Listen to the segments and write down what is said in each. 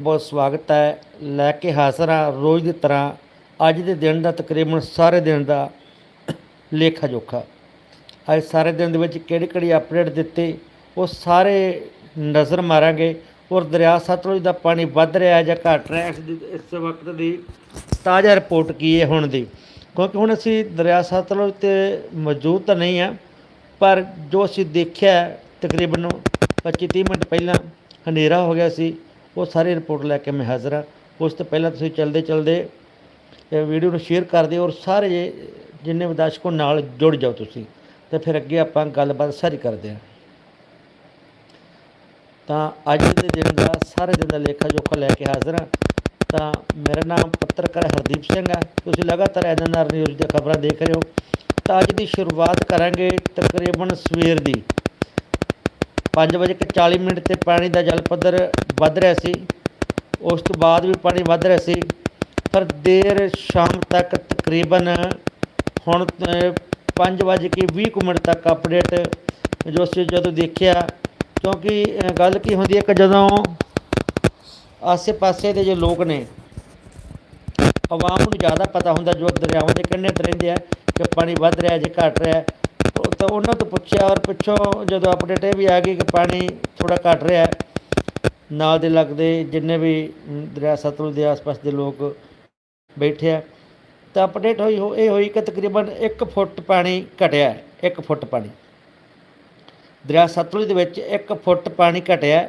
ਬਹੁਤ ਸਵਾਗਤ ਹੈ। ਲੈ ਕੇ ਹਾਜ਼ਰ ਹਾਂ ਰੋਜ਼ ਦੀ ਤਰ੍ਹਾਂ। ਅੱਜ ਦੇ ਦਿਨ ਦਾ ਤਕਰੀਬਨ ਸਾਰੇ ਦਿਨ ਦਾ ਲੇਖਾ ਜੋਖਾ। ਅੱਜ ਸਾਰੇ ਦਿਨ ਦੇ ਵਿੱਚ ਕਿਹੜੀ ਕਿਹੜੀ ਅਪਡੇਟ ਦਿੱਤੀ ਉਹ ਸਾਰੇ ਨਜ਼ਰ ਮਾਰਾਂਗੇ। ਔਰ ਦਰਿਆ ਸਤਲੁਜ ਦਾ ਪਾਣੀ ਵੱਧ ਰਿਹਾ ਹੈ ਜਾਂ ਘਟ ਰਿਹਾ ਹੈ ਇਸ ਇਸ ਵਕਤ ਦੀ ਤਾਜ਼ਾ ਰਿਪੋਰਟ ਕੀ ਹੈ ਹੁਣ ਦੀ? ਕਿਉਂਕਿ ਹੁਣ ਅਸੀਂ ਦਰਿਆ ਸਤਲੁਜ ਤੇ ਮੌਜੂਦ ਤਾਂ ਨਹੀਂ ਆ ਪਰ ਜੋ ਅਸੀਂ ਦੇਖਿਆ ਹੈ, ਤਕਰੀਬਨ 25 ਮਿੰਟ ਪਹਿਲਾਂ ਹਨੇਰਾ ਹੋ ਗਿਆ ਸੀ। ਉਹ ਸਾਰੀ ਰਿਪੋਰਟ ਲੈ ਕੇ ਮੈਂ ਹਾਜ਼ਰ ਹਾਂ। ਉਸ ਤੋਂ ਪਹਿਲਾਂ ਤੁਸੀਂ ਚਲਦੇ ਚਲਦੇ ਵੀਡੀਓ ਨੂੰ ਸ਼ੇਅਰ ਕਰ ਦਿਓ ਔਰ ਸਾਰੇ ਜਿੰਨੇ ਵੀ ਨਾਲ ਜੁੜ ਜਾਓ ਤੁਸੀਂ, ਤੇ ਫਿਰ ਅੱਗੇ ਆਪਾਂ ਗੱਲਬਾਤ ਸਾਰੀ ਕਰਦੇ ਹਾਂ। ਤਾਂ ਅੱਜ ਦੇ ਦਿਨ ਦਾ ਸਾਰੇ ਦਿਨ ਦਾ ਲੇਖਾ ਜੋਖਾ ਲੈ ਕੇ ਹਾਜ਼ਰ ਹਾਂ। ਤਾਂ ਮੇਰਾ ਨਾਮ ਪੱਤਰਕਾਰ ਹਰਦੀਪ ਸਿੰਘ ਹੈ। ਤੁਸੀਂ ਲਗਾਤਾਰ ਐਨਐਨਆਰ ਨਿਊਜ਼ ਦੀਆਂ ਖਬਰਾਂ ਦੇਖ ਰਹੇ ਹੋ। ਤਾਂ ਅੱਜ ਦੀ ਸ਼ੁਰੂਆਤ ਕਰਾਂਗੇ ਤਕਰੀਬਨ ਸਵੇਰ ਦੀ। 5 ਵਜੇ ਕੇ 40 ਮਿੰਟ ਤੇ ਪਾਣੀ ਦਾ ਜਲ ਪੱਧਰ ਵੱਧ ਰਿਹਾ ਸੀ। ਉਸ ਤੋਂ ਬਾਅਦ ਵੀ ਪਾਣੀ ਵੱਧ ਰਿਹਾ ਸੀ। ਪਰ ਦੇਰ ਸ਼ਾਮ ਤੱਕ ਤਕਰੀਬਨ ਹੁਣ 5 ਵਜੇ ਕੇ 20 ਕੁ ਮਿੰਟ ਤੱਕ ਅਪਡੇਟ ਜੋ ਅਸੀਂ ਜਦੋਂ ਦੇਖਿਆ, ਕਿਉਂਕਿ ਗੱਲ ਕੀ ਹੁੰਦੀ ਹੈ ਕਿ ਜਦੋਂ ਆਸੇ-ਪਾਸੇ ਦੇ ਜੋ ਲੋਕ ਨੇ, ਆਵਾਮ ਨੂੰ ਜ਼ਿਆਦਾ ਪਤਾ ਹੁੰਦਾ ਜੋ ਦਰਿਆਵਾਂ ਦੇ ਕੰਢੇ ਤੇ ਰਹਿੰਦੇ ਆ ਕਿ ਪਾਣੀ ਵੱਧ ਰਿਹਾ ਜੇ ਘਟ ਰਿਹਾ। ਤਾਂ ਉਹਨਾਂ ਤੋਂ ਪੁੱਛਿਆ ਔਰ ਪਿੱਛੋਂ ਜਦੋਂ ਅਪਡੇਟ ਇਹ ਵੀ ਆ ਗਈ ਕਿ ਪਾਣੀ ਥੋੜਾ ਘਟ ਰਿਹਾ ਹੈ, ਨਾਲ ਦੇ ਲੱਗਦੇ ਜਿੰਨੇ ਵੀ ਦਰਿਆ ਸਤਲੁਜ ਦੇ ਆਸ-ਪਾਸ ਦੇ ਲੋਕ ਬੈਠੇ ਆ, ਤਾਂ ਅਪਡੇਟ ਹੋਈ ਹੋ- ਇਹ ਹੋਈ ਕਿ ਤਕਰੀਬਨ 1 ਫੁੱਟ ਪਾਣੀ ਘਟਿਆ 1 ਫੁੱਟ ਪਾਣੀ। ਦਰਿਆ ਸਤਲੁਜ ਦੇ ਵਿੱਚ 1 ਫੁੱਟ ਪਾਣੀ ਘਟਿਆ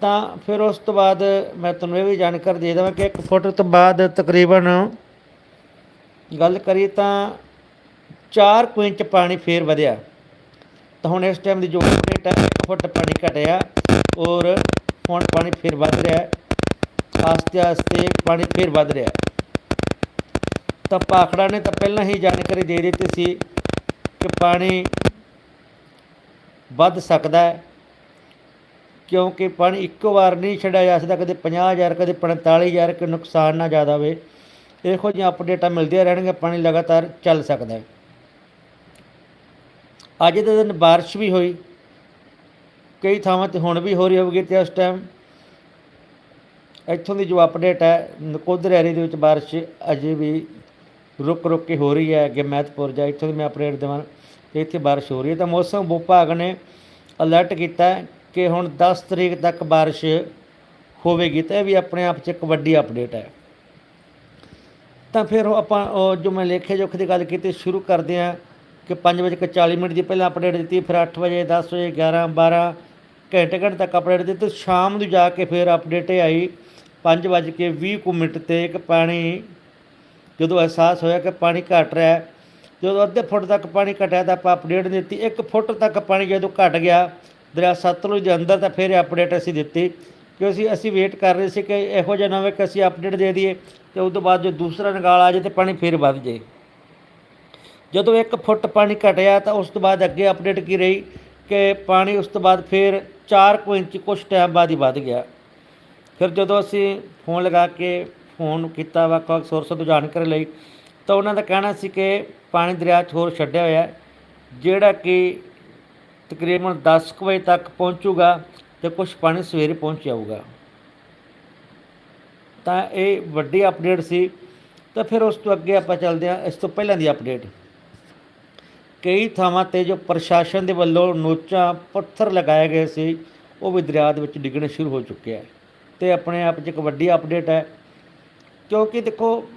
ਤਾਂ ਫਿਰ ਉਸ ਤੋਂ ਬਾਅਦ ਮੈਂ ਤੁਹਾਨੂੰ ਇਹ ਵੀ ਜਾਣਕਾਰੀ ਦੇ ਦੇਵਾਂ ਕਿ 1 ਫੁੱਟ ਤੋਂ ਬਾਅਦ ਤਕਰੀਬਨ ਗੱਲ ਕਰੀਏ ਤਾਂ 4 ਕੁਇੰਚ ਪਾਣੀ ਫੇਰ ਵਧਿਆ। ਤਾਂ ਹੁਣ ਇਸ ਟਾਈਮ ਦੀ ਜੋ ਅਪਡੇਟ ਹੈ 1 ਫੁੱਟ ਪਾਣੀ ਘਟਿਆ ਔਰ ਹੁਣ ਪਾਣੀ ਫੇਰ ਵੱਧ ਰਿਹਾ ਹੈ। ਆਸਤੇ ਆਸਤੇ ਪਾਣੀ ਫੇਰ ਵੱਧ ਰਿਹਾ ਤਾਂ ਭਾਖੜਾ ਨੇ ਤਾਂ ਪਹਿਲਾਂ ਹੀ ਜਾਣਕਾਰੀ ਦੇ ਦਿੱਤੀ ਸੀ ਕਿ ਪਾਣੀ ਵੱਧ ਸਕਦਾ ਹੈ, ਕਿਉਂਕਿ ਪਾਣੀ ਇੱਕੋ ਵਾਰ ਨਹੀਂ ਛੱਡਿਆ ਜਾ ਸਕਦਾ, ਕਦੇ 50000 ਕਦੇ 45000 ਕਿ ਨੁਕਸਾਨ ਨਾ ਜ਼ਿਆਦਾ ਹੋਵੇ। ਇਹੋ ਜਿਹੀਆਂ ਅਪਡੇਟਾਂ ਮਿਲਦੀਆਂ ਰਹਿਣਗੀਆਂ, ਪਾਣੀ ਲਗਾਤਾਰ ਚੱਲ ਸਕਦਾ ਹੈ। ਅੱਜ ਦੇ ਦਿਨ ਬਾਰਿਸ਼ ਵੀ ਹੋਈ। ਕਈ ਥਾਵਾਂ ਤੇ ਹੁਣ ਵੀ ਹੋ ਰਹੀ ਹੋਵੇਗੀ ਤੇ ਉਸ ਟਾਈਮ ਇੱਥੋਂ ਦੀ ਜੋ ਅਪਡੇਟ ਹੈ, ਨਕੋਦਰ ਏਰੀਏ ਦੇ ਵਿੱਚ ਬਾਰਿਸ਼ ਅਜੇ ਵੀ ਰੁਕ ਰੁਕ ਕੇ ਹੋ ਰਹੀ ਹੈ, ਅੱਗੇ ਮਹਿਤਪੁਰ ਜਾਂ ਇੱਥੋਂ ਦੀ ਮੈਂ ਅਪਡੇਟ ਦੇਵਾਂ ਕਿ ਇੱਥੇ ਬਾਰਿਸ਼ ਹੋ ਰਹੀ ਹੈ। ਤਾਂ ਮੌਸਮ ਵਿਭਾਗ ਨੇ ਅਲਰਟ ਕੀਤਾ ਕਿ ਹੁਣ 10 ਤਰੀਕ ਤੱਕ ਬਾਰਿਸ਼ ਹੋਵੇਗੀ ਤਾਂ ਇਹ ਵੀ ਆਪਣੇ ਆਪ 'ਚ ਇੱਕ ਵੱਡੀ ਅਪਡੇਟ ਹੈ। ਤਾਂ ਫਿਰ ਉਹ ਆਪਾਂ ਉਹ ਜੋ ਮੈਂ ਲੇਖੇ ਜੋਖ ਦੀ ਗੱਲ ਕੀਤੀ, ਸ਼ੁਰੂ ਕਰਦੇ ਹਾਂ। ਕਿ 5 ਵਜੇ ਕੇ 40 ਮਿੰਟ ਦੀ ਪਹਿਲਾਂ ਅਪਡੇਟ ਦਿੱਤੀ, ਫਿਰ 8 ਵਜੇ 10 ਵਜੇ 11 12 ਘੰਟੇ ਘੰਟੇ ਤੱਕ ਅਪਡੇਟ ਦਿੱਤੀ ਸ਼ਾਮ ਨੂੰ ਜਾ ਕੇ ਫਿਰ ਅਪਡੇਟ ਇਹ ਆਈ 5 ਵਜੇ ਕੇ 20 ਕੁ ਮਿੰਟ ਤੇ ਇੱਕ ਪਾਣੀ, ਜਦੋਂ ਅਹਿਸਾਸ ਹੋਇਆ ਕਿ ਪਾਣੀ ਘਟ ਰਿਹਾ ਹੈ ਜਦੋਂ ਅੱਧੇ ਫੁੱਟ ਤੱਕ ਪਾਣੀ ਘਟਿਆ ਤਾਂ ਆਪਾਂ ਅਪਡੇਟ ਦਿੱਤੀ 1 ਫੁੱਟ ਤੱਕ ਪਾਣੀ ਜਦੋਂ ਘਟ ਗਿਆ, ਦਰਿਆ ਸਤਲੁਜ ਦੇ ਅੰਦਰ ਤਾਂ ਫਿਰ ਅਪਡੇਟ ਅਸੀਂ ਦਿੱਤੀ ਕਿਉਂਕਿ ਅਸੀਂ ਅਸੀਂ ਵੇਟ ਕਰ ਰਹੇ ਸੀ ਕਿ ਇਹੋ ਜਿਹਾ ਨਾ ਹੋਵੇ ਕਿ ਅਸੀਂ ਅਪਡੇਟ ਦੇ ਦਈਏ ਤੇ ਉਸ ਤੋਂ ਬਾਅਦ ਜੋ ਦੂਸਰਾ ਨਿਕਾਲ ਆ ਜਾਏ ਤੇ ਪਾਣੀ ਫਿਰ ਵੱਧ ਜਾਏ। ਜਦੋਂ 1 ਫੁੱਟ ਪਾਣੀ ਘਟਿਆ ਤਾਂ ਉਸ ਤੋਂ ਬਾਅਦ ਅੱਗੇ ਅਪਡੇਟ ਕੀ ਰਹੀ ਕਿ ਪਾਣੀ ਉਸ ਤੋਂ ਬਾਅਦ ਫਿਰ 4 ਕੁ ਇੰਚ ਕੁਛ ਟਾਈਮ ਬਾਅਦ ਹੀ ਵੱਧ ਗਿਆ। ਫਿਰ ਜਦੋਂ ਅਸੀਂ ਫੋਨ ਲਗਾ ਕੇ ਫੋਨ ਕੀਤਾ ਵੱਖ ਵੱਖ ਸੋਰਸਾਂ ਤੋਂ ਜਾਣਕਾਰੀ ਲਈ, ਤਾਂ ਉਹਨਾਂ ਦਾ ਕਹਿਣਾ ਸੀ ਕਿ ਪਾਣੀ ਦਰਿਆ 'ਚ ਹੋਰ ਛੱਡਿਆ ਹੋਇਆ ਜਿਹੜਾ ਕਿ ਤਕਰੀਬਨ 10 ਕੁ ਵਜੇ ਤੱਕ ਪਹੁੰਚੂਗਾ ਤੇ ਕੁਝ ਪਾਣੀ ਸਵੇਰੇ ਪਹੁੰਚ ਜਾਊਗਾ। ਤਾਂ ਇਹ ਵੱਡੀ ਅਪਡੇਟ ਸੀ। ਤਾਂ ਫਿਰ ਉਸ ਤੋਂ ਅੱਗੇ ਆਪਾਂ ਚੱਲਦੇ ਹਾਂ, ਇਸ ਤੋਂ ਪਹਿਲਾਂ ਦੀ ਅਪਡੇਟ ਕਈ ਥਾਵਾਂ ਤੇ ਜੋ ਪ੍ਰਸ਼ਾਸਨ ਦੇ ਵੱਲੋਂ ਨੋਚਾਂ, ਪੱਥਰ ਲਗਾਏ ਗਏ ਸੀ, ਉਹ ਵੀ ਦਰਿਆ ਦੇ ਵਿੱਚ ਡਿੱਗਣੇ ਸ਼ੁਰੂ ਹੋ ਚੁੱਕੇ ਹੈ ਤੇ ਆਪਣੇ ਆਪ 'ਚ ਇੱਕ ਵੱਡੀ ਅਪਡੇਟ ਹੈ। ਕਿਉਂਕਿ ਦੇਖੋ,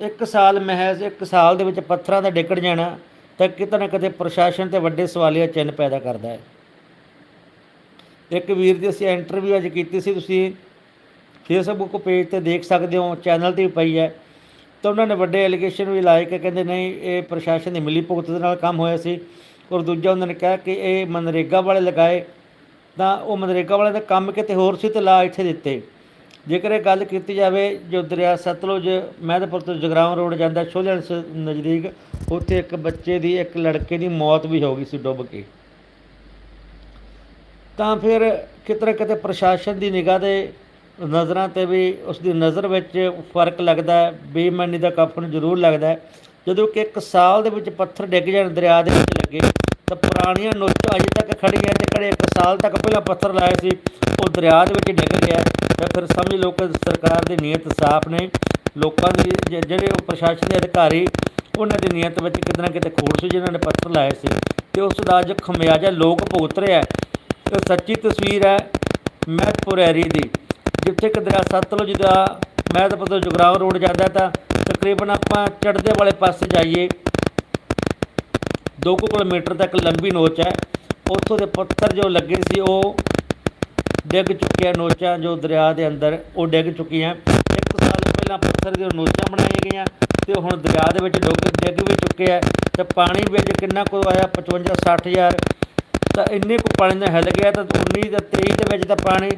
ਇੱਕ ਸਾਲ ਮਹਿਜ਼, ਇੱਕ ਸਾਲ ਦੇ ਵਿੱਚ ਪੱਥਰਾਂ ਦਾ ਡਿੱਗਣ ਜਾਣਾ, ਤਾਂ ਕਿਤੇ ਨਾ ਕਿਤੇ ਪ੍ਰਸ਼ਾਸਨ ਤੇ ਵੱਡੇ ਸਵਾਲੀਆ ਚਿੰਨ੍ਹ ਪੈਦਾ ਕਰਦਾ ਹੈ। ਇੱਕ ਵੀਰ ਦੀ ਅਸੀਂ ਇੰਟਰਵਿਊ ਅੱਜ ਕੀਤੀ ਸੀ ਤੁਸੀਂ ਫੇਸਬੁੱਕ ਪੇਜ ਤੇ ਦੇਖ ਸਕਦੇ ਹੋ ਚੈਨਲ ਤੇ ਵੀ ਪਈ ਹੈ। ਤਾਂ ਉਹਨਾਂ ਨੇ ਵੱਡੇ ਐਲੀਗੇਸ਼ਨ ਵੀ ਲਾਏ ਕਿ ਕਹਿੰਦੇ ਨਹੀਂ, ਇਹ ਪ੍ਰਸ਼ਾਸਨ ਦੀ ਮਿਲੀ ਭੁਗਤ ਦੇ ਨਾਲ ਕੰਮ ਹੋਇਆ ਸੀ। ਔਰ ਦੂਜਾ ਉਹਨਾਂ ਨੇ ਕਿਹਾ ਕਿ ਇਹ ਮਨਰੇਗਾ ਵਾਲੇ ਲਗਾਏ, ਤਾਂ ਉਹ ਮਨਰੇਗਾ ਵਾਲੇ ਦਾ ਕੰਮ ਕਿਤੇ ਹੋਰ ਸੀ ਤੇ ਲਾ ਇੱਥੇ ਦਿੱਤੇ। ਜੇਕਰ ਇਹ ਗੱਲ ਕੀਤੀ ਜਾਵੇ, ਜੋ ਦਰਿਆ ਸਤਲੁਜ ਮਹਿਦਪੁਰ ਤੋਂ ਜਗਰਾਉਂ ਰੋਡ ਜਾਂਦਾ ਸ਼ੋਲਣ ਨਜ਼ਦੀਕ, ਉੱਥੇ ਇੱਕ ਬੱਚੇ ਦੀ, ਇੱਕ ਲੜਕੇ ਦੀ ਮੌਤ ਵੀ ਹੋ ਗਈ ਸੀ, ਡੁੱਬ ਕੇ। ਤਾਂ ਫਿਰ ਕਿਤੇ ਨਾ ਕਿਤੇ ਪ੍ਰਸ਼ਾਸਨ ਦੀ ਨਿਗਾਹ ਦੇ ਨਜ਼ਰਾਂ ਤੇ ਵੀ ਉਸ ਦੀ ਨਜ਼ਰ ਵਿੱਚ ਫ਼ਰਕ ਲੱਗਦਾ ਹੈ, ਬੇਈਮਾਨੀ ਦਾ ਕਫਨ ਜ਼ਰੂਰ ਲੱਗਦਾ ਜਦੋਂ ਕਿ ਇੱਕ ਸਾਲ ਦੇ ਵਿੱਚ ਪੱਥਰ ਡਿੱਗ ਜਾਣ, ਦਰਿਆ ਦੇ ਵਿੱਚ ਲੱਗੇ, ਤਾਂ ਪੁਰਾਣੀਆਂ ਨੋਚਾਂ ਅਜੇ ਤੱਕ ਖੜੀਆਂ ਤੇ ਕਿਹੜੇ ਇੱਕ ਸਾਲ ਤੱਕ ਪਹਿਲਾਂ ਪੱਥਰ ਲਾਏ ਸੀ, ਉਹ ਦਰਿਆ ਦੇ ਵਿੱਚ ਡਿੱਗ ਗਿਆ ਤਾਂ ਫਿਰ ਸਮਝ ਲਓ ਕਿ ਸਰਕਾਰ ਦੀ ਨੀਅਤ ਸਾਫ਼ ਨੇ ਲੋਕਾਂ ਦੀ ਜ- ਜਿਹੜੇ ਉਹ ਪ੍ਰਸ਼ਾਸਨ ਦੇ ਅਧਿਕਾਰੀ, ਉਹਨਾਂ ਦੀ ਨੀਅਤ ਵਿੱਚ ਕਿਤੇ ਨਾ ਕਿਤੇ ਖੋਟ ਸੀ ਜਿਨ੍ਹਾਂ ਨੇ ਪੱਥਰ ਲਾਏ ਸੀ। ਤੇ ਉਸ ਦਾ ਅੱਜ ਖਮਿਆਜਾ ਲੋਕ ਭੁਗਤ ਰਿਹਾ ਹੈ। ਸੱਚੀ ਤਸਵੀਰ ਹੈ ਮਹਿਤਪੁਰ ਏਰੀਏ ਦੀ। ਜਿੱਥੇ ਕਿ ਦਰਿਆ ਸਤਲੁਜ ਦਾ ਮਹਿਤਪੁਰ ਤੋਂ ਜੁਗਰਾਵ ਰੋਡ ਜਾਂਦਾ ਤਾਂ ਤਕਰੀਬਨ ਆਪਾਂ ਚੜ੍ਹਦੇ ਵਾਲੇ ਪਾਸੇ ਜਾਈਏ। ਦੋ ਕੁ ਕਿਲੋਮੀਟਰ ਤੱਕ ਲੰਬੀ ਨੋਚ ਹੈ। ਉੱਥੋਂ ਦੇ ਪੱਥਰ ਜੋ ਲੱਗੇ ਸੀ, ਉਹ ਡਿੱਗ ਚੁੱਕੇ ਆ ਨੋਚਾਂ ਜੋ ਦਰਿਆ ਦੇ ਅੰਦਰ, ਉਹ ਡਿੱਗ ਚੁੱਕੀਆਂ। ਇੱਕ ਸਾਲ ਪਹਿਲਾਂ ਪੱਥਰ ਦੀਆਂ ਨੋਚਾਂ ਬਣਾਈਆਂ ਗਈਆਂ ਤੇ ਹੁਣ ਦਰਿਆ ਦੇ ਵਿੱਚ ਡੁੱਗ ਡਿੱਗ ਵੀ ਚੁੱਕੇ ਆ। ਤੇ ਪਾਣੀ ਵਿੱਚ ਕਿੰਨਾ ਕੁ ਆਇਆ? 55 60000 ਤਾਂ ਇੰਨੇ ਕੁ ਪਾਣੀ ਨਾਲ ਹਿੱਲ ਗਿਆ ਤਾਂ 19 ਤੇ 23 ਦੇ ਵਿੱਚ ਤਾਂ ਪਾਣੀ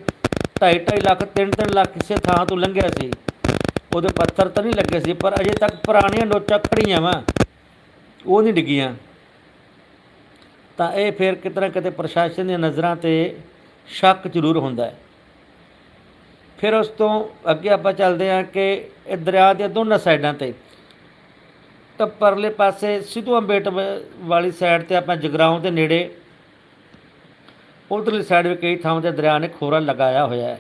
ਢਾਈ ਢਾਈ ਲੱਖ 3-3 ਲੱਖ ਕਿਸੇ ਥਾਂ ਤੋਂ ਲੰਘਿਆ ਸੀ। ਉਹਦੇ ਪੱਥਰ ਤਾਂ ਨਹੀਂ ਲੱਗੇ ਸੀ, ਪਰ ਅਜੇ ਤੱਕ ਪੁਰਾਣੀਆਂ ਨੋਚਾਂ ਖੜੀਆਂ ਵਾ। ਉਹ ਨਹੀਂ ਡਿੱਗੀਆਂ। ਤਾਂ ਇਹ ਫਿਰ ਕਿਤੇ ਨਾ ਕਿਤੇ ਪ੍ਰਸ਼ਾਸਨ ਦੀਆਂ ਨਜ਼ਰਾਂ ਤੇ ਸ਼ੱਕ ਜ਼ਰੂਰ ਹੁੰਦਾ ਹੈ। ਫਿਰ ਉਸ ਤੋਂ ਅੱਗੇ ਆਪਾਂ ਚੱਲਦੇ ਹਾਂ ਕਿ ਇਹ ਦਰਿਆ ਦੀਆਂ ਦੋਨਾਂ ਸਾਈਡਾਂ ਤੇ, ਤਾਂ ਪਰਲੇ ਪਾਸੇ ਸਿੱਧੂ ਅੰਬੇਟ ਵਾਲੀ ਸਾਈਡ ਤੇ ਆਪਾਂ ਜਗਰਾਉਂ ਦੇ ਨੇੜੇ ਉਧਰਲੀ ਸਾਈਡ ਵੀ ਕਈ ਥਾਵਾਂ ਤੇ ਦਰਿਆ ਨੇ ਖੋਰਾ ਲਗਾਇਆ ਹੋਇਆ ਹੈ।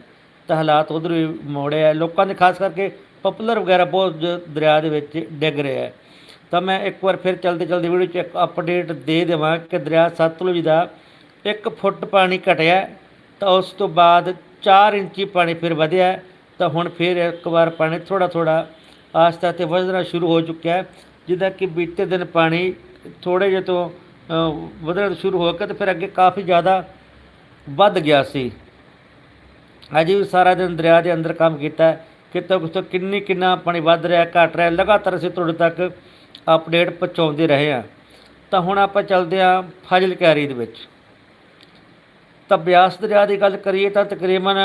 ਤਾਂ ਹਾਲਾਤ ਉਧਰ ਵੀ ਮੋੜੇ ਹੈ ਲੋਕਾਂ ਦੇ ਖਾਸ ਕਰਕੇ ਪਪੂਲਰ ਵਗੈਰਾ ਬਹੁਤ ਦਰਿਆ ਦੇ ਵਿੱਚ ਡਿੱਗ ਰਿਹਾ ਹੈ ਤਾਂ ਮੈਂ ਇੱਕ ਵਾਰ ਫਿਰ ਚਲਦੇ ਚਲਦੇ ਵੀਡੀਓ 'ਚ ਇੱਕ ਅਪਡੇਟ ਦੇ ਦੇਵਾਂ ਕਿ ਦਰਿਆ ਸਤਲੁਜ ਦਾ 1 ਫੁੱਟ ਪਾਣੀ ਘਟਿਆ ਤਾਂ ਉਸ ਤੋਂ ਬਾਅਦ 4 ਇੰਚੀ ਪਾਣੀ ਫਿਰ ਵਧਿਆ ਤਾਂ ਹੁਣ ਫਿਰ ਇੱਕ ਵਾਰ ਪਾਣੀ ਥੋੜਾ ਥੋੜਾ ਆਸਤਾ ਤੇ ਵਧਣਾ ਸ਼ੁਰੂ ਹੋ ਚੁੱਕਿਆ ਹੈ। ਜਿੱਦਾਂ ਕਿ ਬੀਤੇ ਦਿਨ ਪਾਣੀ ਥੋੜੇ ਜਿਹੇ ਤੋਂ ਵਧਣਾ ਸ਼ੁਰੂ ਹੋ ਕੇ ਤੇ ਫਿਰ ਅੱਗੇ ਕਾਫੀ ਜ਼ਿਆਦਾ ਵੱਧ ਗਿਆ ਸੀ। ਅਜੇ ਵੀ ਸਾਰਾ ਦਿਨ ਦਰਿਆ ਦੇ ਅੰਦਰ ਕੰਮ ਕੀਤਾ ਹੈ। ਕਿਤੋਂ ਕਿੰਨੀ ਕਿੰਨਾ ਪਾਣੀ ਵੱਧ ਰਿਹਾ, ਘਟ ਰਿਹਾ, ਲਗਾਤਾਰ ਅਸੀਂ ਤੁਹਾਡੇ ਤੱਕ ਅਪਡੇਟ ਪਹੁੰਚਾਉਂਦੇ ਰਹੇ ਹਾਂ। ਤਾਂ ਹੁਣ ਆਪਾਂ ਚੱਲਦੇ ਹਾਂ ਫਾਜ਼ਿਲ ਕੈਰੀ ਦੇ ਵਿੱਚ। ਤਾਂ ਬਿਆਸ ਦਰਿਆ ਦੀ ਗੱਲ ਕਰੀਏ ਤਾਂ ਤਕਰੀਬਨ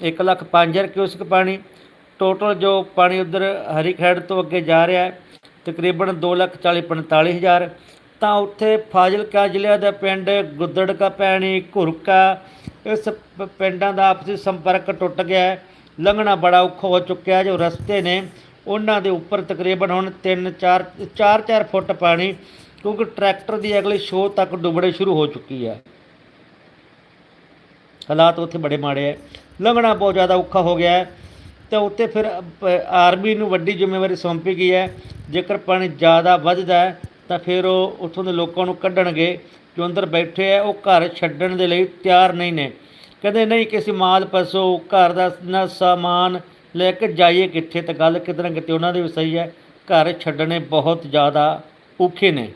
1 ਲੱਖ 5000 ਕਿਊਸਕ ਪਾਣੀ ਟੋਟਲ ਜੋ ਪਾਣੀ ਉਧਰ ਹਰੀਖੇਡ ਤੋਂ ਅੱਗੇ ਜਾ ਰਿਹਾ ਹੈ, ਤਕਰੀਬਨ 2 ਲੱਖ 40 45000 ਤਾਂ ਉੱਥੇ ਫਾਜ਼ਿਲਕਾ ਜ਼ਿਲ੍ਹੇ ਦਾ ਪਿੰਡ ਗੁੱਦੜਕਾ ਪੈਣੀ ਘੁਰਕਾ, ਇਸ ਪਿੰਡਾਂ ਦਾ ਆਪਸੀ ਸੰਪਰਕ ਟੁੱਟ ਗਿਆ ਲੰਘਣਾ ਬੜਾ ਔਖਾ ਹੋ ਚੁੱਕਿਆ ਜੋ ਰਸਤੇ ਨੇ, ਉਹਨਾਂ ਦੇ ਉੱਪਰ ਤਕਰੀਬਨ ਹੁਣ 3 4 4 4 ਫੁੱਟ ਪਾਣੀ, ਕਿਉਂਕਿ ਟਰੈਕਟਰ ਦੀ ਅਗਲੀ ਸ਼ੋਅ ਤੱਕ ਡੁੱਬਣੇ ਸ਼ੁਰੂ ਹੋ ਚੁੱਕੀ ਹੈ। ਹਾਲਾਤ ਉੱਥੇ ਬੜੇ ਮਾੜੇ ਹੈ। ਲੰਘਣਾ ਬਹੁਤ ਜ਼ਿਆਦਾ ਔਖਾ ਹੋ ਗਿਆ ਹੈ। ਤੇ ਉੱਤੇ ਫਿਰ ਆਰਮੀ ਨੂੰ ਵੱਡੀ ਜ਼ਿੰਮੇਵਾਰੀ ਸੌਂਪੀ ਗਈ ਹੈ। ਜੇਕਰ ਪਾਣੀ ਜ਼ਿਆਦਾ ਵੱਧਦਾ ਹੈ ਤਾਂ ਫਿਰ ਉਹ ਉੱਥੋਂ ਦੇ ਲੋਕਾਂ ਨੂੰ ਕੱਢਣਗੇ, ਜੋ ਅੰਦਰ ਬੈਠੇ ਹੈ ਉਹ ਘਰ ਛੱਡਣ ਦੇ ਲਈ ਤਿਆਰ ਨਹੀਂ ਨੇ। ਕਹਿੰਦੇ, ਨਹੀਂ, ਕਿਸੇ ਮਾਲ ਪਸੋ ਘਰ ਦਾ ਨਾ ਸਾਮਾਨ ਲੈ ਕੇ ਜਾਈਏ ਕਿੱਥੇ? ਤਾਂ ਗੱਲ ਕਿਤੇ ਕਿਤੇ ਉਹਨਾਂ ਦੇ ਵੀ ਸਹੀ ਹੈ, ਘਰ ਛੱਡਣੇ ਬਹੁਤ ਜ਼ਿਆਦਾ ਔਖੇ ਨੇ।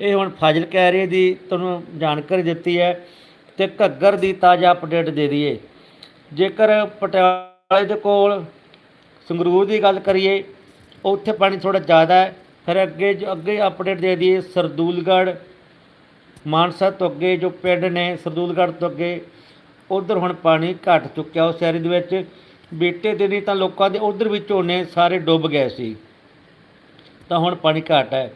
ਇਹ ਹੁਣ ਫਾਜ਼ਿਲਕਾ ਏਰੀਏ ਦੀ ਤੁਹਾਨੂੰ ਜਾਣਕਾਰੀ ਦਿੱਤੀ ਹੈ ਤੇ ਘੱਗਰ ਦੀ ਤਾਜ਼ਾ ਅਪਡੇਟ ਦੇ ਦਈਏ। ਜੇਕਰ ਪਟਿਆਲੇ ਦੇ ਕੋਲ ਸੰਗਰੂਰ ਦੀ ਗੱਲ ਕਰੀਏ, ਉੱਥੇ ਪਾਣੀ ਥੋੜਾ ਜ਼ਿਆਦਾ ਹੈ ਫਿਰ ਅੱਗੇ ਜੋ ਅੱਗੇ ਅਪਡੇਟ ਦੇ ਦਈਏ ਸਰਦੂਲਗੜ੍ਹ, ਮਾਨਸਾ ਤੋਂ ਅੱਗੇ ਜੋ ਪਿੰਡ ਨੇ ਸਰਦੂਲਗੜ੍ਹ ਤੋਂ ਅੱਗੇ, ਉਧਰ ਹੁਣ ਪਾਣੀ ਘਟ ਚੁੱਕਿਆ ਉਸ ਏਰੀਏ ਦੇ ਵਿੱਚ। ਬੀਤੇ ਦਿਨੀ ਤਾਂ ਲੋਕਾਂ ਦੇ ਉਧਰ ਵੀ ਝੋਨੇ ਸਾਰੇ ਡੁੱਬ ਗਏ ਸੀ। ਤਾਂ ਹੁਣ ਪਾਣੀ ਘਟ ਹੈ।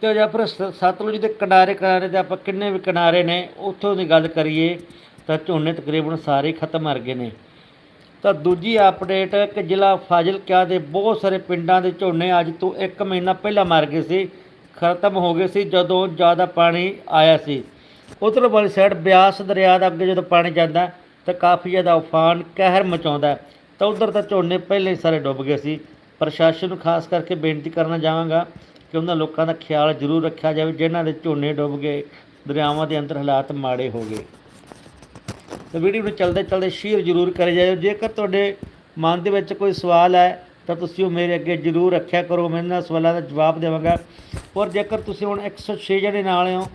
ਤੇ ਜੇ ਫਿਰ ਸ- ਸਤਲੁਜ ਦੇ ਕਿਨਾਰੇ ਕਿਨਾਰੇ ਦੇ ਆਪਾਂ ਕਿੰਨੇ ਵੀ ਕਿਨਾਰੇ ਨੇ, ਉੱਥੋਂ ਦੀ ਗੱਲ ਕਰੀਏ ਤਾਂ ਝੋਨੇ ਤਕਰੀਬਨ ਸਾਰੇ ਖਤਮ ਮਰ ਗਏ ਨੇ। ਤਾਂ ਦੂਜੀ ਅਪਡੇਟ ਕਿ ਜ਼ਿਲ੍ਹਾ ਫਾਜ਼ਿਲਕਾ ਦੇ ਬਹੁਤ ਸਾਰੇ ਪਿੰਡਾਂ ਦੇ ਝੋਨੇ ਅੱਜ ਤੋਂ 1 ਮਹੀਨਾ ਪਹਿਲਾਂ ਮਰ ਗਏ ਸੀ, ਖਤਮ ਹੋ ਗਏ ਸੀ ਜਦੋਂ ਜ਼ਿਆਦਾ ਪਾਣੀ ਆਇਆ ਸੀ। ਉਧਰ ਵਾਲੀ ਸਾਈਡ ਬਿਆਸ ਦਰਿਆ ਦਾ ਅੱਗੇ ਜਦੋਂ ਪਾਣੀ ਜਾਂਦਾ ਤਾਂ ਕਾਫੀ ਜ਼ਿਆਦਾ ਉਫਾਨ, ਕਹਿਰ ਮਚਾਉਂਦਾ ਤਾਂ ਉਧਰ ਤਾਂ ਝੋਨੇ ਪਹਿਲਾਂ ਹੀ ਸਾਰੇ ਡੁੱਬ ਗਏ ਸੀ। ਪ੍ਰਸ਼ਾਸਨ ਨੂੰ ਖਾਸ ਕਰਕੇ ਬੇਨਤੀ ਕਰਨਾ ਚਾਹਾਂਗਾ ਕਿ ਉਹਨਾਂ ਲੋਕਾਂ ਦਾ ਖਿਆਲ ਜ਼ਰੂਰ ਰੱਖਿਆ ਜਾਵੇ ਜਿਨ੍ਹਾਂ ਦੇ ਝੋਨੇ ਡੁੱਬ ਗਏ, ਦਰਿਆਵਾਂ ਦੇ ਅੰਦਰ ਹਾਲਾਤ ਮਾੜੇ ਹੋ ਗਏ। ਤਾਂ ਵੀਡੀਓ ਨੂੰ ਚਲਦੇ ਚਲਦੇ ਸ਼ੇਅਰ ਜ਼ਰੂਰ ਕਰੇ ਜਾਇਓ। ਜੇਕਰ ਤੁਹਾਡੇ ਮਨ ਦੇ ਵਿੱਚ ਕੋਈ ਸਵਾਲ ਹੈ, ਤਾਂ ਤੁਸੀਂ ਉਹ ਮੇਰੇ ਅੱਗੇ ਜ਼ਰੂਰ ਰੱਖਿਆ ਕਰੋ। ਮੈਂ ਇਹਨਾਂ ਸਵਾਲਾਂ ਦਾ ਜਵਾਬ ਦੇਵਾਂਗਾ। ਔਰ ਜੇਕਰ ਤੁਸੀਂ ਹੁਣ 106 ਜਣੇ ਨਾਲ ਹੋ,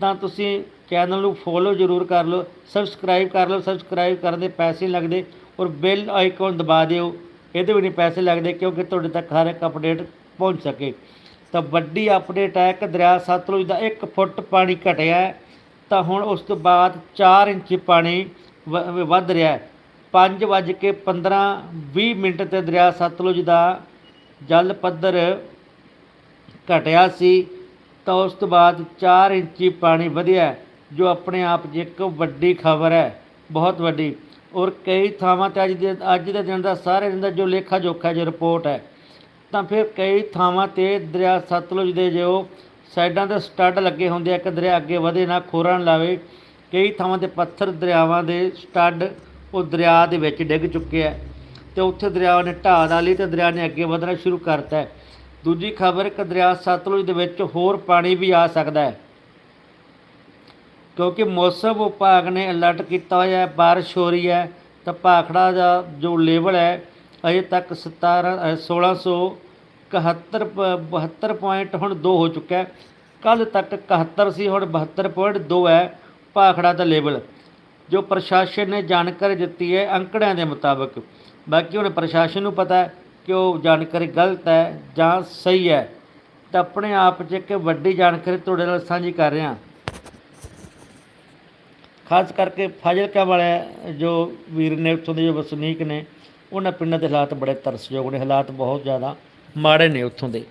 ਤਾਂ ਤੁਸੀਂ ਚੈਨਲ ਨੂੰ ਫੋਲੋ ਜ਼ਰੂਰ ਕਰ ਲਓ, ਸਬਸਕ੍ਰਾਈਬ ਕਰ ਲਓ। ਸਬਸਕ੍ਰਾਈਬ ਕਰਨ ਦੇ ਪੈਸੇ ਲੱਗਦੇ ਔਰ ਬੈਲ ਆਈਕਨ ਦਬਾ ਦਿਓ। ਇਹਦੇ ਵੀ ਨਹੀਂ ਪੈਸੇ ਲੱਗਦੇ ਕਿਉਂਕਿ ਤੁਹਾਡੇ ਤੱਕ ਹਰ ਇੱਕ ਅਪਡੇਟ ਪਹੁੰਚ ਸਕੇ। ਤਾਂ ਵੱਡੀ ਅਪਡੇਟ ਹੈ ਕਿ ਦਰਿਆ ਸਤਲੁਜ ਦਾ 1 ਫੁੱਟ ਪਾਣੀ ਘਟਿਆ ਹੈ। ਤਾਂ ਹੁਣ ਉਸ ਤੋਂ ਬਾਅਦ 4 ਇੰਚ ਪਾਣੀ ਵ- ਵੱਧ ਰਿਹਾ ਹੈ। 5 ਵੱਜ ਕੇ 15 20 ਮਿੰਟ ਤੇ ਦਰਿਆ ਸਤਲੁਜ ਦਾ ਜਲ ਪੱਧਰ ਘਟਿਆ ਸੀ ਤਾਂ ਉਸ ਤੋਂ ਬਾਅਦ 4 ਇੰਚੀ ਪਾਣੀ ਵਧਿਆ ਜੋ ਆਪਣੇ ਆਪ 'ਚ ਇੱਕ ਵੱਡੀ ਖਬਰ ਹੈ, ਬਹੁਤ ਵੱਡੀ। ਔਰ ਕਈ ਥਾਵਾਂ ਤੇ ਅੱਜ ਦੇ ਅੱਜ ਦੇ ਦਿਨ ਦਾ ਸਾਰੇ ਦਿਨ ਦਾ ਜੋ ਲੇਖਾ ਜੋਖਾ ਜੋ ਰਿਪੋਰਟ ਹੈ, ਤਾਂ ਫਿਰ ਕਈ ਥਾਵਾਂ ਤੇ ਦਰਿਆ ਸਤਲੁਜ ਦੇ ਜੋ ਸਾਈਡਾਂ ਤੇ ਸਟੱਡ ਲੱਗੇ ਹੁੰਦੇ ਆ ਕਿ ਦਰਿਆ ਅੱਗੇ ਵਧੇ, ਨਾ ਖੋਰਾਂ ਲਾਵੇ। ਕਈ ਥਾਵਾਂ ਤੇ ਪੱਥਰ ਦਰਿਆਵਾਂ ਦੇ ਸਟੱਡ ਉਹ ਦਰਿਆ ਦੇ ਵਿੱਚ ਡਿੱਗ ਚੁੱਕੇ ਆ ਤੇ ਉੱਥੇ ਦਰਿਆ ਨੇ ਢਾਹ ਡਾਲੀ ਤੇ ਦਰਿਆ ਨੇ ਅੱਗੇ ਵਧਣਾ ਸ਼ੁਰੂ ਕਰਤਾ। ਹੈ ਦੂਜੀ ਖਬਰ ਕਿ ਦਰਿਆ ਸਤਲੁਜ ਦੇ ਵਿੱਚ ਹੋਰ ਪਾਣੀ ਵੀ ਆ ਸਕਦਾ ਹੈ। ਕਿਉਂਕਿ ਮੌਸਮ ਵਿਭਾਗ ਨੇ ਅਲਰਟ ਕੀਤਾ ਹੋਇਆ ਹੈ بارش ਹੋ ਰਹੀ ਹੈ ਤਾਂ ਭਾਖੜਾ ਦਾ ਜੋ ਲੇਵਲ ਹੈ, ਅਜੇ ਤੱਕ 17 1600 71 72 ਪੁਆਇੰਟ ਹੁਣ 2 ਹੋ ਚੁੱਕਾ ਹੈ। ਕੱਲ ਤੱਕ 71 ਸੀ, ਹੁਣ 72.2 ਹੈ ਭਾਖੜਾ ਦਾ ਲੇਵਲ ਜੋ ਪ੍ਰਸ਼ਾਸਨ ਨੇ ਜਾਣਕਾਰੀ ਦਿੱਤੀ ਹੈ ਅੰਕੜਿਆਂ ਦੇ ਮੁਤਾਬਕ। ਬਾਕੀ ਹੁਣ ਪ੍ਰਸ਼ਾਸਨ ਨੂੰ ਪਤਾ ਹੈ ਕਿ ਉਹ ਜਾਣਕਾਰੀ ਗਲਤ ਹੈ ਜਾਂ ਸਹੀ ਹੈ। ਤਾਂ ਆਪਣੇ ਆਪ 'ਚ ਇੱਕ ਵੱਡੀ ਜਾਣਕਾਰੀ ਤੁਹਾਡੇ ਨਾਲ ਸਾਂਝੀ ਕਰ ਰਿਹਾ। ਖਾਸ ਕਰਕੇ ਫਾਜ਼ਿਲਕਾ ਵਾਲੇ ਜੋ ਵੀਰ ਨੇ, ਉੱਥੋਂ ਦੇ ਜੋ ਵਸਨੀਕ ਨੇ, ਉਹਨਾਂ ਪਿੰਡਾਂ ਦੇ ਹਾਲਾਤ ਬੜੇ ਤਰਸਯੋਗ ਨੇ। ਹਾਲਾਤ ਬਹੁਤ ਜ਼ਿਆਦਾ ਮਾੜੇ ਨੇ ਉੱਥੋਂ ਦੇ।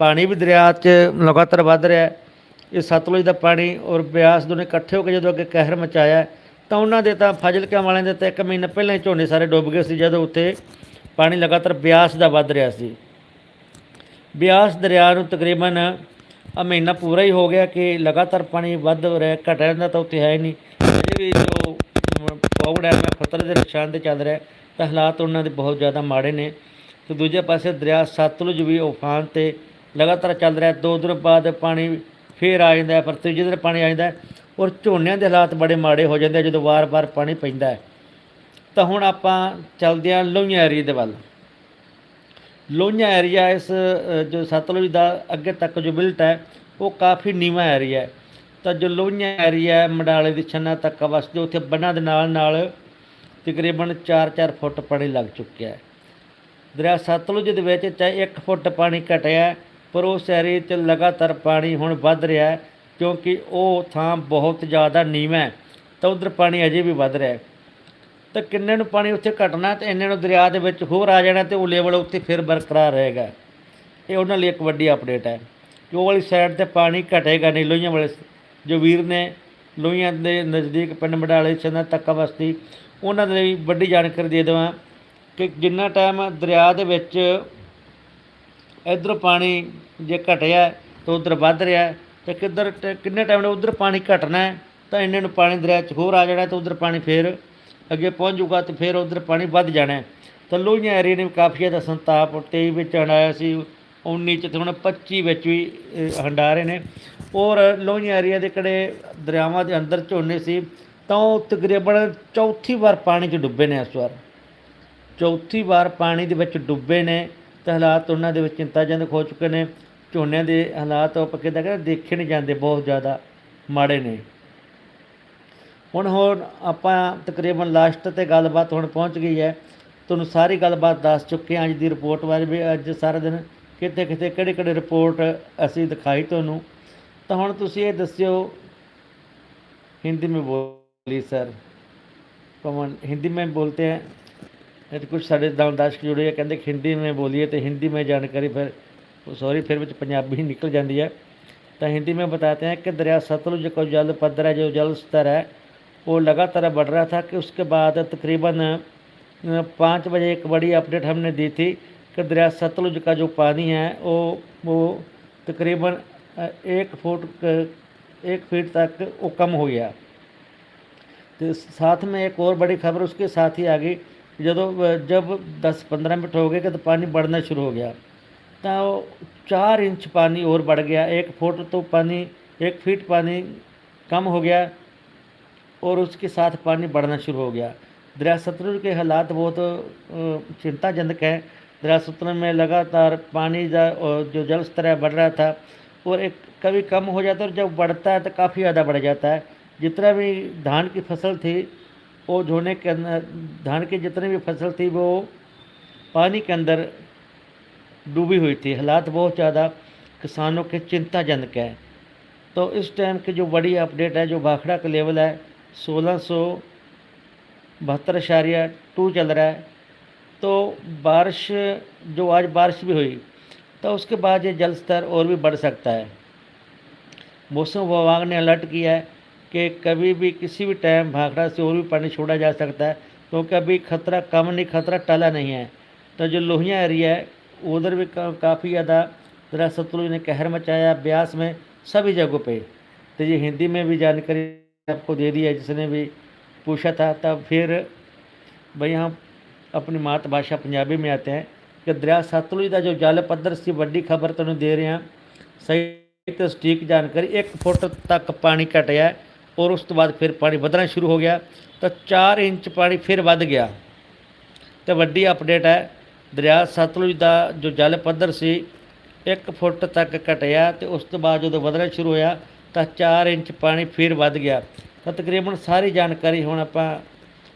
ਪਾਣੀ ਵੀ ਦਰਿਆ 'ਚ ਲਗਾਤਾਰ ਵੱਧ ਰਿਹਾ ਇਹ ਸਤਲੁਜ ਦਾ ਪਾਣੀ ਔਰ ਬਿਆਸ ਦੋਨੇ ਇਕੱਠੇ ਹੋ ਕੇ ਜਦੋਂ ਅੱਗੇ ਕਹਿਰ ਮਚਾਇਆ ਤਾਂ ਉਹਨਾਂ ਦੇ ਤਾਂ ਫਾਜ਼ਿਲਕਾ ਵਾਲਿਆਂ ਦੇ ਤਾਂ ਇੱਕ ਮਹੀਨਾ ਪਹਿਲਾਂ ਹੀ ਝੋਨੇ ਸਾਰੇ ਡੁੱਬ ਗਏ ਸੀ, ਜਦੋਂ ਉੱਥੇ ਪਾਣੀ ਲਗਾਤਾਰ ਬਿਆਸ ਦਾ ਵੱਧ ਰਿਹਾ ਸੀ। ਬਿਆਸ ਦਰਿਆ ਨੂੰ ਤਕਰੀਬਨ ਆ ਮਹੀਨਾ ਪੂਰਾ ਹੀ ਹੋ ਗਿਆ ਕਿ ਲਗਾਤਾਰ ਪਾਣੀ ਵੱਧ ਰਿਹਾ ਘਟ ਰਿਹਾ ਤਾਂ ਉੱਥੇ ਹੈ ਹੀ ਨਹੀਂ। ਅਜੇ ਵੀ ਜੋ ਪੌੜ ਹੈ ਖਤਰੇ ਦੇ ਨਿਸ਼ਾਨ ਤੇ ਚੱਲ ਰਿਹਾ ਤਾਂ ਹਾਲਾਤ ਉਹਨਾਂ ਦੇ ਬਹੁਤ ਜ਼ਿਆਦਾ ਮਾੜੇ ਨੇ। ਤੇ ਦੂਜੇ ਪਾਸੇ ਦਰਿਆ ਸਤਲੁਜ ਵੀ ਉਫਾਨ ਤੇ ਲਗਾਤਾਰ ਚੱਲ ਰਿਹਾ ਦੋ ਦਿਨ ਬਾਅਦ ਪਾਣੀ ਫੇਰ ਆ ਜਾਂਦਾ ਪਰ ਤੀਜੇ ਦਿਨ ਪਾਣੀ ਆ ਜਾਂਦਾ ਔਰ ਝੋਨਿਆਂ ਦੇ ਹਾਲਾਤ ਬੜੇ ਮਾੜੇ ਹੋ ਜਾਂਦੇ ਜਦੋਂ ਵਾਰ-ਵਾਰ ਪਾਣੀ ਪੈਂਦਾ ਤਾਂ ਹੁਣ ਆਪਾਂ ਚੱਲਦੇ ਹਾਂ ਲੋਹੀਆਂ ਏਰੀਏ ਦੇ ਵੱਲ। ਲੋਹੀਆਂ ਏਰੀਆ ਇਸ ਜੋ ਸਤਲੁਜ ਦਾ ਅੱਗੇ ਤੱਕ ਜੋ ਬਿਲਟ ਹੈ, ਉਹ ਕਾਫੀ ਨੀਵਾਂ ਏਰੀਆ ਹੈ। ਤਾਂ ਜੋ ਲੋਹੀਆਂ ਏਰੀਆ ਹੈ, ਮਡਾਲੇ ਦੀ ਛੰਨਾ ਤੱਕ ਵਸਦੇ, ਉੱਥੇ ਬੰਨਾਂ ਦੇ ਨਾਲ ਨਾਲ ਤਕਰੀਬਨ 4-4 ਫੁੱਟ ਪਾਣੀ ਲੱਗ ਚੁੱਕਿਆ ਹੈ। ਦਰਿਆ ਸਤਲੁਜ ਦੇ ਵਿੱਚ ਚਾਹੇ 1 ਫੁੱਟ ਪਾਣੀ ਘਟਿਆ, ਪਰ ਉਸ ਏਰੀਏ 'ਚ ਲਗਾਤਾਰ ਪਾਣੀ ਹੁਣ ਵੱਧ ਰਿਹਾ ਕਿਉਂਕਿ ਉਹ ਥਾਂ ਬਹੁਤ ਜ਼ਿਆਦਾ ਨੀਵਾਂ ਹੈ, ਤਾਂ ਉਧਰ ਪਾਣੀ ਅਜੇ ਵੀ ਵੱਧ ਰਿਹਾ ਤਾਂ ਕਿੰਨੇ ਨੂੰ ਪਾਣੀ ਉੱਥੇ ਘਟਣਾ ਤੇ ਇੰਨੇ ਨੂੰ ਦਰਿਆ ਦੇ ਵਿੱਚ ਹੋਰ ਆ ਜਾਣਾ ਤੇ ਉਹ ਲੈਵਲ ਉੱਥੇ ਫਿਰ ਬਰਕਰਾਰ ਰਹੇਗਾ। ਇਹ ਉਹਨਾਂ ਲਈ ਇੱਕ ਵੱਡੀ ਅਪਡੇਟ ਹੈ। ਕਿ ਉਹ ਵਾਲੀ ਸਾਈਡ ਤੇ ਪਾਣੀ ਘਟੇਗਾ ਨਹੀਂ, ਲੋਹੀਆਂ ਵਾਲੇ ਜੋ ਵੀਰ ਨੇ ਲੋਹੀਆਂ ਦੇ ਨਜ਼ਦੀਕ ਪਿੰਡ ਮਡਾਲੇ ਚੰਨਾ ਤੱਕਾ ਬਸਤੀ, ਉਹਨਾਂ ਦੇ ਲਈ ਵੱਡੀ ਜਾਣਕਾਰੀ ਦੇ ਦੇਵਾਂ। ਕਿ ਜਿੰਨਾ ਟਾਈਮ ਦਰਿਆ ਦੇ ਵਿੱਚ ਇਧਰ ਪਾਣੀ ਜੇ ਘਟਿਆ ਤਾਂ ਉਧਰ ਵੱਧ ਰਿਹਾ ਹੈ ਤੇ ਕਿੱਧਰ ਟ- ਕਿੰਨੇ ਟਾਈਮ ਨੇ ਉਧਰ ਪਾਣੀ ਘਟਣਾ ਤਾਂ ਇੰਨੇ ਨੂੰ ਪਾਣੀ ਦਰਿਆ 'ਚ ਹੋਰ ਆ ਜਾਣਾ ਤਾਂ ਉਧਰ ਪਾਣੀ ਫੇਰ ਅੱਗੇ ਪਹੁੰਚ ਜਾਊਗਾ ਤੇ ਫਿਰ ਉਧਰ ਪਾਣੀ ਵੱਧ ਜਾਣਾ ਤਾਂ ਲੋਹੀਆਂ ਏਰੀਏ ਨੇ ਵੀ ਕਾਫੀ ਜ਼ਿਆਦਾ ਸੰਤਾਪ 23 ਵਿੱਚ ਹੰਡਾਇਆ ਸੀ 19 ਚ ਤੇ ਹੁਣ 25 ਵਿੱਚ ਵੀ ਅਹ, ਹੰਡਾ ਰਹੇ ਨੇ। ਔਰ ਲੋਹੀਆਂ ਏਰੀਆ ਦੇ ਕਿਹੜੇ ਦਰਿਆਵਾਂ ਦੇ ਅੰਦਰ ਝੋਨੇ ਸੀ ਤਾਂ ਉਹ ਤਕਰੀਬਨ ਚੌਥੀ ਵਾਰ ਪਾਣੀ 'ਚ ਡੁੱਬੇ ਨੇ ਇਸ ਵਾਰ। ਚੌਥੀ ਵਾਰ ਪਾਣੀ ਦੇ ਵਿੱਚ ਡੁੱਬੇ ਨੇ ਤਾਂ ਹਾਲਾਤ ਉਹਨਾਂ ਦੇ ਵਿੱਚ ਚਿੰਤਾਜਨਕ ਹੋ ਚੁੱਕੇ ਨੇ। ਝੋਨੇ ਦੇ ਹਾਲਾਤ ਉਹ ਪੱਕੇ ਦਾ ਕਹਿੰਦੇ ਦੇਖੇ ਨਹੀਂ ਜਾਂਦੇ, ਬਹੁਤ ਜ਼ਿਆਦਾ ਮਾੜੇ ਨੇ। ਹੁਣ ਹੋਰ ਆਪਾਂ ਤਕਰੀਬਨ ਲਾਸਟ ਤੇ ਗੱਲਬਾਤ ਹੁਣ ਪਹੁੰਚ ਗਈ ਹੈ। ਤੁਹਾਨੂੰ ਸਾਰੀ ਗੱਲਬਾਤ ਦੱਸ ਚੁੱਕੇ ਹਾਂ ਅੱਜ ਦੀ ਰਿਪੋਰਟ ਬਾਰੇ ਵੀ, ਅੱਜ ਸਾਰਾ ਦਿਨ ਕਿਤੇ ਕਿਤੇ ਕਿਹੜੇ ਕਿਹੜੇ ਰਿਪੋਰਟ ਅਸੀਂ ਦਿਖਾਈ ਤੁਹਾਨੂੰ। ਤਾਂ ਹੁਣ ਤੁਸੀਂ ਇਹ ਦੱਸਿਓ, ਹਿੰਦੀ ਵਿੱਚ ਬੋਲੀ ਸਰ। ਕਮਨ ਹਿੰਦੀ ਵਿੱਚ ਬੋਲਤੇ ਹੈ? ਇਹ ਤਾਂ ਕੁਝ ਸਾਡੇ ਦਾਸ ਜੁੜੇ ਆ ਕਹਿੰਦੇ ਕਿ ਹਿੰਦੀ में बोलिए तो हिंदी में जानकारी फिर सॉरी फिर ਵਿੱਚ ਪੰਜਾਬੀ ਹੀ ਨਿਕਲ ਜਾਂਦੀ ਹੈ ਤਾਂ हिंदी में बताते हैं कि दरिया सतलुज का जल पद्धर है जो जल स्तर है वो लगातार बढ़ रहा था कि उसके बाद तकरीबन अ, पाँच बजे एक बड़ी अपडेट हमने दी थी कि दरिया सतलुज का जो पानी है वो वो तकरीबन अ, एक फुट क- एक फीट तक वो कम हो गया तो साथ में एक और बड़ी खबर उसके साथ ही आ गई ਜਦੋਂ ਅ, जब 10-15 मिनट हो गए कि तो पानी बढ़ना शुरू हो गया तो चार इंच पानी और बढ़ गया एक फुट तो पानी एक फीट पानी कम हो गया और उसके साथ पानी बढ़ना शुरू हो गया दरिया सतलुज के हालात बहुत अ, चिंताजनक हैं दरिया सतलुज में लगातार पानी जा और जो जल स्तर है बढ़ रहा था और एक कभी कम हो जाता है और जब बढ़ता है तो काफ़ी ज़्यादा बढ़ जाता है जितना भी धान की फसल थी वो झोने के अंदर, धान की जितनी भी फ़सल थी वो पानी के अंदर डूबी हुई थी। हालात बहुत ज़्यादा किसानों के चिंताजनक है। तो इस टाइम की जो बड़ी अपडेट है, जो भाखड़ा का लेवल है, सोलह सौ बहत्तर अशारिया टू चल रहा है। तो बारिश, जो आज बारिश भी हुई तो उसके बाद ये जल स्तर और भी बढ़ सकता है। मौसम विभाग ने अलर्ट किया है कि कभी भी किसी भी टाइम भाखड़ा से और भी पानी छोड़ा जा सकता है क्योंकि अभी खतरा कम नहीं खतरा टला नहीं है तो जो लोहिया एरिया है उधर भी का, काफ़ी ज़्यादा जरा सतलुज ने कहर मचाया ब्यास में सभी जगहों पे तो ये हिंदी में भी जानकारी आपको दे दी है जिसने भी पूछा था तब फिर भाई हम ਆਪਣੀ ਮਾਤ ਭਾਸ਼ਾ ਪੰਜਾਬੀ ਮੇਂ ਆਤੇ ਹੈ ਕਿ ਦਰਿਆ ਸਤਲੁਜ ਦਾ ਜੋ ਜਲ ਪੱਧਰ ਸੀ ਵੱਡੀ ਖਬਰ ਤੁਹਾਨੂੰ ਦੇ ਰਹੇ ਹਾਂ ਸਹੀ ਤੇ ਸਟੀਕ ਜਾਣਕਾਰੀ 1 ਫੁੱਟ ਤੱਕ ਪਾਣੀ ਘਟਿਆ ਔਰ ਉਸ ਤੋਂ ਬਾਅਦ ਫਿਰ ਪਾਣੀ ਵਧਣਾ ਸ਼ੁਰੂ ਹੋ ਗਿਆ, ਤਾਂ 4 ਇੰਚ ਪਾਣੀ ਫਿਰ ਵੱਧ ਗਿਆ। ਤੇ ਵੱਡੀ ਅਪਡੇਟ ਹੈ, ਦਰਿਆ ਸਤਲੁਜ ਦਾ ਜੋ ਜਲ ਪੱਧਰ ਸੀ 1 ਫੁੱਟ ਤੱਕ ਘਟਿਆ ਤੇ ਉਸ ਤੋਂ ਬਾਅਦ ਜਦੋਂ ਵਧਣਾ ਸ਼ੁਰੂ ਹੋਇਆ, ਤਾਂ 4 ਇੰਚ ਪਾਣੀ ਫਿਰ ਵੱਧ ਗਿਆ। ਤਾਂ ਤਕਰੀਬਨ ਸਾਰੀ ਜਾਣਕਾਰੀ ਹੁਣ ਆਪਾਂ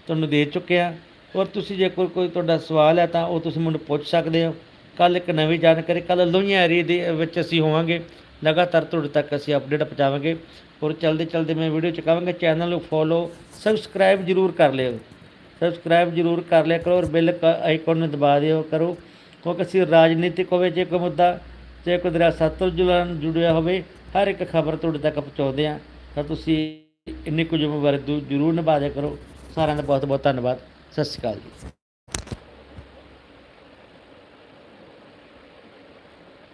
ਤੁਹਾਨੂੰ ਦੇ ਚੁੱਕੇ ਹਾਂ। ਔਰ ਤੁਸੀਂ ਜੇ ਕੋਈ ਕੋਈ ਤੁਹਾਡਾ ਸਵਾਲ ਹੈ ਤਾਂ ਉਹ ਤੁਸੀਂ ਮੈਨੂੰ ਪੁੱਛ ਸਕਦੇ ਹੋ। ਕੱਲ ਇੱਕ ਨਵੀਂ ਜਾਣਕਾਰੀ ਕੱਲ ਲੋਹੀਆਂ ਏਰੀਏ ਦੇ ਵਿੱਚ ਅਸੀਂ ਹੋਵਾਂਗੇ। ਲਗਾਤਾਰ ਤੁਹਾਡੇ ਤੱਕ ਅਸੀਂ ਅਪਡੇਟ ਪਹੁੰਚਾਵਾਂਗੇ ਔਰ ਚਲਦੇ ਚਲਦੇ ਮੈਂ ਵੀਡੀਓ ਚਕਾਵਾਂਗਾ। ਚੈਨਲ ਨੂੰ ਫੋਲੋ ਸਬਸਕ੍ਰਾਈਬ ਜਰੂਰ ਕਰ ਲਿਓ। ਸਬਸਕ੍ਰਾਈਬ ਜਰੂਰ ਕਰ ਲਿਆ ਕਰੋ ਔਰ ਬੈਲ ਆਈਕਨ ਨੂੰ ਦਬਾ ਦਿਓ ਕਰੋ। ਕਿਉਂਕਿ ਅਸੀਂ ਰਾਜਨੀਤਿਕ ਹੋਵੇ, ਜੇ ਕੋਈ ਮੁੱਦਾ, ਜੇ ਕੋਈ ਦਰਿਆ ਸਤਲੁਜ ਨਾਲ ਜੁੜਿਆ ਹੋਵੇ, ਹਰ ਇੱਕ ਖਬਰ ਤੁਹਾਡੇ ਤੱਕ ਪਹੁੰਚਾਉਂਦੇ ਆ ਤਾਂ ਤੁਸੀਂ ਇੰਨੀ ਕੁ ਜ਼ਿੰਮੇਵਾਰੀ ਜ਼ਰੂਰ ਨਿਭਾ ਦਿਆ ਕਰੋ। ਸਾਰਿਆਂ ਦਾ ਬਹੁਤ ਬਹੁਤ ਧੰਨਵਾਦ। ਸਤਿ ਸ਼੍ਰੀ ਅਕਾਲ ਜੀ।